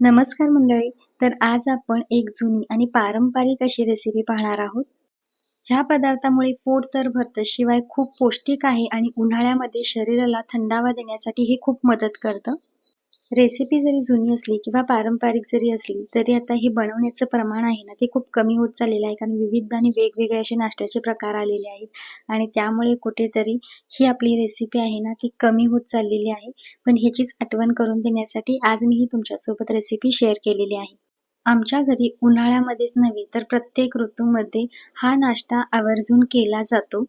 नमस्कार मंडळी तर आज आपण एक जुनी आणि पारंपरिक अशी रेसिपी पाहणार आहोत. ह्या पदार्थामुळे पोट तर भरतं शिवाय खूप पौष्टिक आहे आणि उन्हाळ्यामध्ये शरीराला थंडावा देण्यासाठी हे खूप मदत करतं. रेसिपी जरी जुनी असली किंवा पारंपरिक जरी असली तरी आता हे बनवण्याचं प्रमाण आहे ना ते खूप कमी होत चाललेलं आहे. कारण विविध आणि वेगवेगळे असे नाश्त्याचे प्रकार आलेले आहेत. आणि त्यामुळे कुठेतरी ही आपली रेसिपी आहे ना ती कमी होत चाललेली आहे. पण ह्याचीच आठवण करून देण्यासाठी आज मी ही तुमच्यासोबत रेसिपी शेअर केलेली आहे. आमच्या घरी उन्हाळ्यामध्येच नव्हे तर प्रत्येक ऋतूमध्ये हा नाश्ता आवर्जून केला जातो.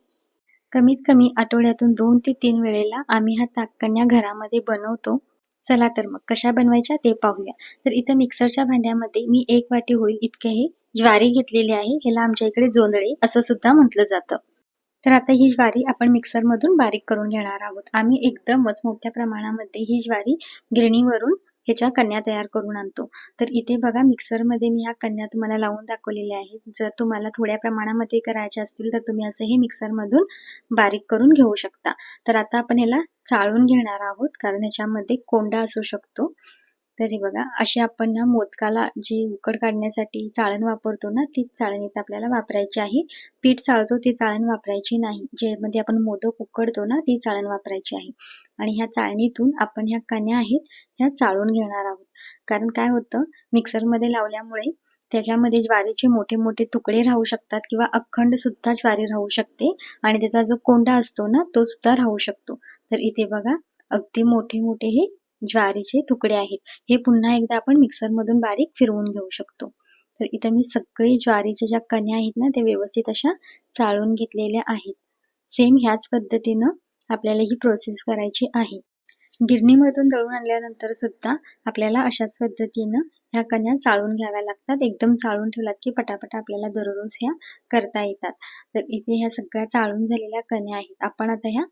कमीत कमी आठवड्यातून दोन ते तीन वेळेला आम्ही हा ताककन्या घरामध्ये बनवतो. चला तर मग कशा बनवायच्या ते पाहूया. तर इथं मिक्सरच्या भांड्यामध्ये मी एक वाटी होईल इतके हे ज्वारी घेतलेली आहे ह्याला आमच्या इकडे जोंधळे असं सुद्धा म्हटलं जातं. तर आता ही ज्वारी आपण मिक्सरमधून बारीक करून घेणार आहोत. आम्ही एकदमच मोठ्या प्रमाणामध्ये ही ज्वारी गिरणीवरून ह्याच्या कन्या तयार करून आणतो. तर इथे बघा मिक्सरमध्ये मी ह्या कन्या तुम्हाला लावून दाखवलेल्या आहेत. जर तुम्हाला थोड्या प्रमाणामध्ये करायच्या असतील तर तुम्ही असं हे मिक्सरमधून बारीक करून घेऊ शकता. तर आता आपण ह्याला चाळून घेणार आहोत कारण ह्याच्यामध्ये कोंडा असू शकतो. तर हे बघा अशी आपण ना मोदकाला जी उकड काढण्यासाठी चाळण वापरतो ना तीच चाळण इथं आपल्याला वापरायची आहे. पीठ चाळतो ती चाळण वापरायची नाही. ज्यामध्ये आपण मोदक उकडतो ना ती चाळण वापरायची आहे. आणि ह्या चाळणीतून आपण ह्या कण्या आहेत ह्या चाळून घेणार आहोत. कारण काय होतं मिक्सरमध्ये लावल्यामुळे त्याच्यामध्ये ज्वारीचे मोठे मोठे तुकडे राहू शकतात किंवा अखंड सुद्धा ज्वारी राहू शकते आणि त्याचा जो कोंडा असतो ना तो सुद्धा राहू शकतो. तर इथे बघा अगदी मोठे मोठे हे ज्वारीचे तुकडे आहेत. हे पुन्हा एकदा आपण मिक्सरमधून बारीक फिरवून घेऊ शकतो. तर इथं मी सगळी ज्वारीच्या ज्या कण्या आहेत ना त्या व्यवस्थित अशा चाळून घेतलेल्या आहेत. सेम ह्याच पद्धतीनं आपल्याला ही प्रोसेस करायची आहे. गिरणीमधून दळून आणल्यानंतर सुद्धा आपल्याला अशाच पद्धतीनं ह्या कण्या चाळून घ्याव्या लागतात. एकदम चाळून ठेवलात की पटापटा आपल्याला दररोज ह्या करता येतात. तर इथे ह्या सगळ्या चाळून झालेल्या कण्या आहेत. आपण आता ह्या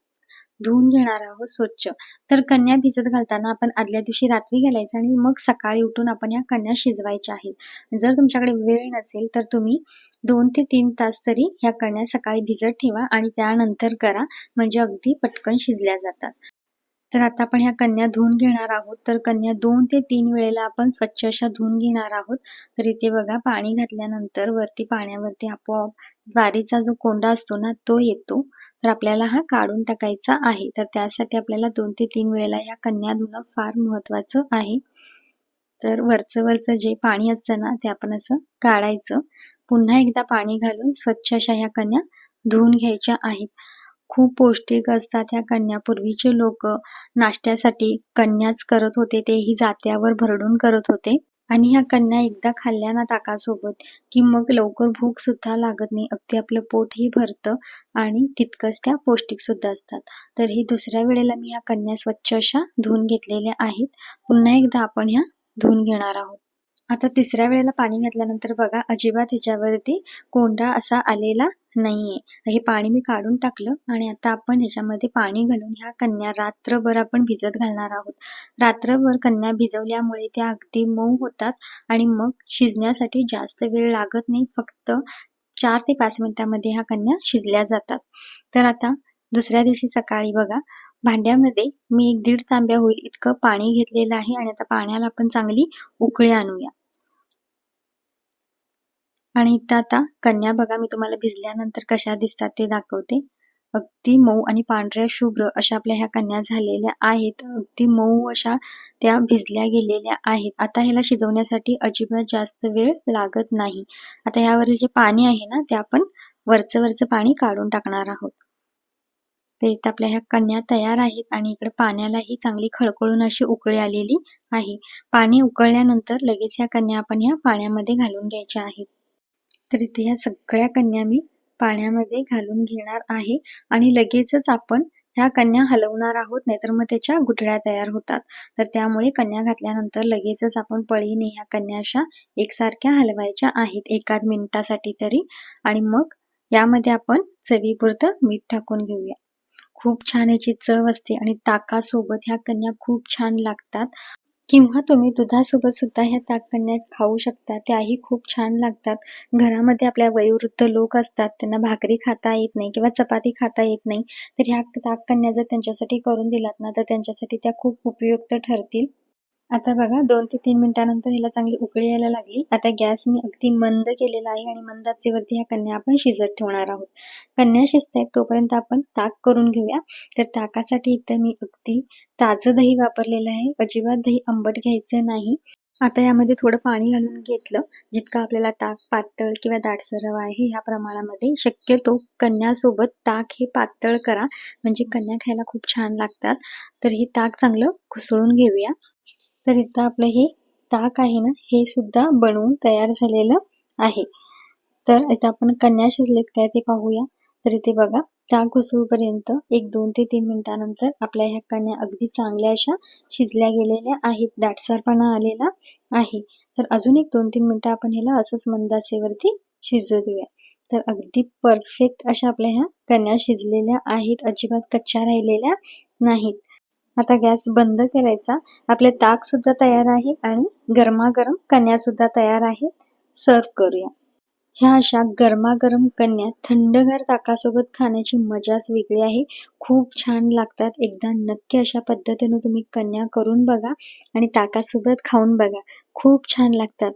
धुवून घेणार आहोत स्वच्छ. तर कन्या भिजत घालताना आपण आदल्या दिवशी रात्री घालायचं आणि मग सकाळी उठून आपण या कन्या शिजवायच्या आहेत. जर तुमच्याकडे वेळ नसेल तर तुम्ही दोन ते तीन तास तरी ह्या कण्या सकाळी भिजत ठेवा आणि त्यानंतर करा. म्हणजे अगदी पटकन शिजल्या जातात. तर आता आपण ह्या कन्या धुवून घेणार आहोत. तर कन्या दोन ते तीन वेळेला आपण स्वच्छ अशा धुवून घेणार आहोत. तर इथे बघा पाणी घातल्यानंतर वरती पाण्यावरती आपोआप ज्वारीचा जो कोंडा असतो ना तो येतो. तर आपल्याला हा काढून टाकायचा आहे. तर त्यासाठी आपल्याला दोन ते तीन वेळेला या कन्या धुणं फार महत्वाचं आहे. तर वरचं वरचं जे पाणी असतं ना ते आपण असं काढायचं. पुन्हा एकदा पाणी घालून स्वच्छ अशा ह्या कन्या धुवून घ्यायच्या आहेत. खूप पौष्टिक असतात ह्या कन्या. पूर्वीचे लोक नाश्त्यासाठी कन्याच करत होते तेही जात्यावर भरडून करत होते. आणि ह्या कन्या एकदा खाल्ल्या ना ताकासोबत की मग लवकर भूक सुद्धा लागत नाही. अगदी आपलं पोटही भरतं आणि तितकंच त्या पौष्टिक सुद्धा असतात. तर ही दुसऱ्या वेळेला मी ह्या कन्या स्वच्छ अशा धुवून घेतलेल्या आहेत. पुन्हा एकदा आपण ह्या धुवून घेणार आहोत. आता तिसऱ्या वेळेला पाणी घातल्यानंतर बघा अजिबात ह्याच्यावरती कोंडा असा आलेला नाहीये. हे पाणी मी काढून टाकलं आणि आता आपण ह्याच्यामध्ये पाणी घालून ह्या कन्या रात्रभर आपण भिजत घालणार आहोत. रात्रभर कन्या भिजवल्यामुळे त्या अगदी मऊ होतात आणि मग शिजण्यासाठी जास्त वेळ लागत नाही. फक्त चार ते पाच मिनिटांमध्ये ह्या कन्या शिजल्या जातात. तर आता दुसऱ्या दिवशी सकाळी बघा भांड्यामध्ये मी एक दीड तांब्या होईल इतकं पाणी घेतलेलं आहे आणि आता पाण्याला आपण चांगली उकळी आणूया. आणि इथं आता कन्या बघा मी तुम्हाला भिजल्यानंतर कशा दिसतात ते दाखवते. अगदी मऊ आणि पांढऱ्या शुभ्र अशा आपल्या ह्या कन्या झालेल्या आहेत. अगदी मऊ अशा त्या भिजल्या गेलेल्या आहेत. आता ह्याला शिजवण्यासाठी अजिबात जास्त वेळ लागत नाही. आता ह्यावरील जे पाणी आहे ना ते आपण वरचं वरचं पाणी काढून टाकणार आहोत. तर इथं आपल्या ह्या कन्या तयार आहेत आणि इकडे पाण्यालाही चांगली खळखळून अशी उकळी आलेली आहे. पाणी उकळल्यानंतर लगेच ह्या कन्या आपण ह्या पाण्यामध्ये घालून घ्यायच्या आहेत. तर इथे ह्या सगळ्या कन्या मी पाण्यामध्ये घालून घेणार आहे आणि लगेचच आपण ह्या कन्या हलवणार आहोत नाहीतर मग त्याच्या गुठळ्या तयार होतात. तर त्यामुळे कन्या घातल्यानंतर लगेचच आपण पळीने ह्या कन्या अशा एकसारख्या हलवायच्या आहेत एकाद मिनिटासाठी तरी. आणि मग यामध्ये आपण चवीपुरतं मीठ टाकून घेऊया. खूप छान याची चव असते आणि ताकासोबत ह्या कन्या खूप छान लागतात. किंवा तुम्ही दुधासोबत सुद्धा ह्या ताककन्या खाऊ शकता. त्याही खूप छान लागतात. घरामध्ये आपल्या वयोवृद्ध लोक असतात. त्यांना भाकरी खाता येत नाही किंवा चपाती खाता येत नाही. तर ह्या ताककन्या जर त्यांच्यासाठी करून दिलात ना तर त्यांच्यासाठी त्या खूप उपयुक्त ठरतील. आता बघा दोन ते तीन मिनिटानंतर ह्याला चांगली उकळी यायला लागली. आता गॅस मी अगदी मंद केलेला आहे आणि मंदाचे वरती ह्या कन्या आपण शिजत ठेवणार आहोत. कन्या शिजतायत तोपर्यंत आपण ताक करून घेऊया. तर ताकासाठी इथं मी अगदी ताजं दही वापरलेलं आहे. अजिबात दही आंबट घ्यायचं नाही. आता यामध्ये थोडं पाणी घालून घेतलं. जितकं आपल्याला ताक पातळ किंवा दाटसर हवं आहे ह्या प्रमाणामध्ये शक्यतो कन्यासोबत ताक हे पातळ करा. म्हणजे कन्या खायला खूप छान लागतात. तर हे ताक चांगलं घुसळून घेऊया. तर इथं आपलं हे ताक आहे ना हे सुद्धा बनवून तयार झालेलं आहे. तर इथं आपण कन्या शिजलेत काय ते पाहूया. तर इथे बघा ताक घुसळूपर्यंत एक दोन ते तीन मिनिटानंतर आपल्या ह्या कन्या अगदी चांगल्या अशा शिजल्या गेलेल्या आहेत दाटसरपणा आलेला आहे. तर अजून एक दोन तीन मिनिटं आपण ह्याला असंच मंदासेवरती शिजू देऊया तर अगदी परफेक्ट अशा आपल्या ह्या कन्या शिजलेल्या आहेत अजिबात कच्च्या राहिलेल्या नाहीत. आता गॅस बंद करायचा. आपले ताक सुद्धा तयार आहे आणि गरमागरम कन्या सुद्धा तयार आहेत. सर्व करूया. ह्या अशा गरमागरम कन्या थंडगार ताकासोबत खाण्याची मजाच वेगळी आहे. खूप छान लागतात. एकदा नक्की अशा पद्धतीने तुम्ही कन्या करून बघा आणि ताकासोबत खाऊन बघा. खूप छान लागतात.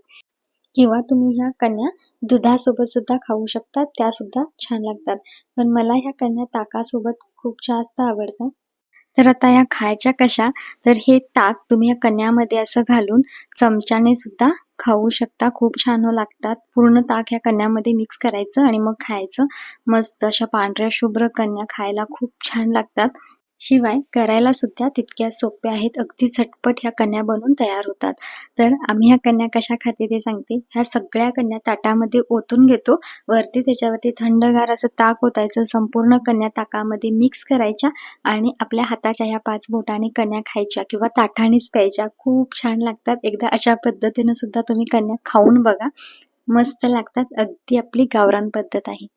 किंवा तुम्ही ह्या कन्या दुधासोबत सुद्धा खाऊ शकता. त्या सुद्धा छान लागतात. पण मला ह्या कन्या ताकासोबत खूप जास्त आवडतात. तर आता या खायच्या कशा? तर हे ताक तुम्ही या कन्यामध्ये असं घालून चमच्याने सुद्धा खाऊ शकता. खूप छान हो लागतात. पूर्ण ताक ह्या कन्यामध्ये मिक्स करायचं आणि मग खायचं. मस्त अशा पांढऱ्या शुभ्र कन्या खायला खूप छान लागतात. शिवाय करायला सुद्धा तितक्या सोप्या आहेत. अगदी झटपट ह्या कन्या बनून तयार होतात. तर आम्ही ह्या कन्या कशा खाते ते सांगते. ह्या सगळ्या कन्या ताटामध्ये ओतून घेतो. वरती त्याच्यावरती थंडगार असं ताक ओतायचं. संपूर्ण कन्या ताकामध्ये मिक्स करायच्या आणि आपल्या हाताच्या ह्या पाच बोटाने कन्या खायच्या किंवा ताटानेच प्यायच्या. खूप छान लागतात. एकदा अशा पद्धतीने सुद्धा तुम्ही कन्या खाऊन बघा. मस्त लागतात. अगदी आपली गावरान पद्धत आहे.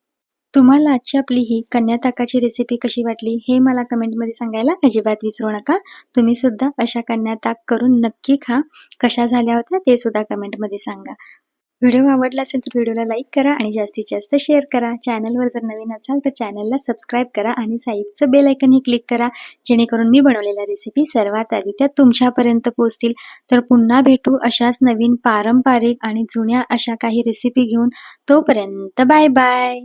तुम्हाला आजची आपली ही कन्याताकाची रेसिपी कशी वाटली हे मला कमेंटमध्ये सांगायला अजिबात विसरू नका. तुम्ही सुद्धा अशा कन्याताक करून नक्की खा. कशा झाल्या होत्या ते सुद्धा कमेंटमध्ये सांगा. व्हिडिओ आवडला असेल तर व्हिडिओला लाईक करा आणि जास्तीत जास्त शेअर करा. चॅनलवर जर नवीन असाल तर चॅनलला सबस्क्राईब करा आणि साईडचं बेल आयकनही क्लिक करा. जेणेकरून मी बनवलेल्या रेसिपी सर्वात आधी त्या तुमच्यापर्यंत पोहोचतील. तर पुन्हा भेटू अशाच नवीन पारंपरिक आणि जुन्या अशा काही रेसिपी घेऊन. तोपर्यंत बाय बाय